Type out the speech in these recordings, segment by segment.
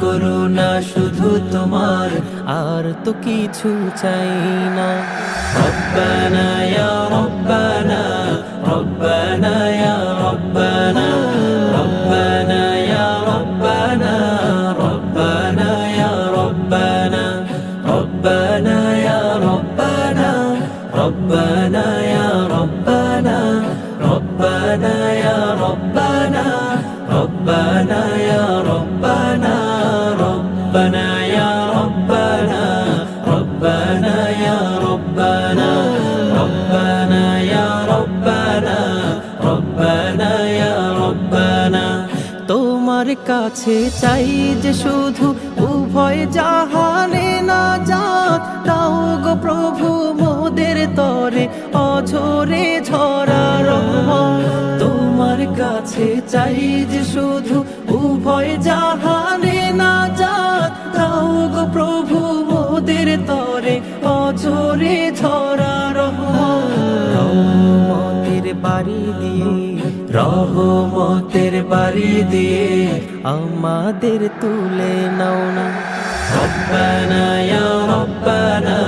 করুণা শুধু তোমার আর তো কিছু চাই না রব্বানা ইয়া রব্বানা রব্বানা ইয়া রব্বানা রব্বানা ইয়া রব্বানা রব্বানা ইয়া রব্বানা রব্বানা ইয়া রব্বানা রব্বানা ইয়া রব্বানা রব্বানা ইয়া রব্বানা ربنا يا ربنا ربنا يا ربنا ربنا يا ربنا ربنا يا ربنا ربنا يا ربنا তোমার কাছে চাই যে শুধু উভয় জাহানে না যাত তাও গো প্রভু মোদের তরে অঝরে ঝরা রহমত তোমার কাছে চাই যে শুধু উভয় জাহানে বছরে ধরা রহমতের বাড়ি দিয়ে, রহমতের বাড়ি দিয়ে আমাদের তুলে নাও না। রব্বানা ইয়া রব্বানা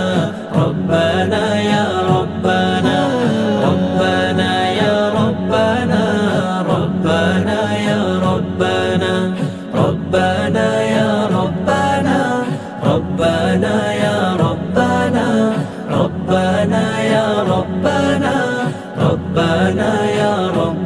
ربنا ربنا يا ربنا ربنا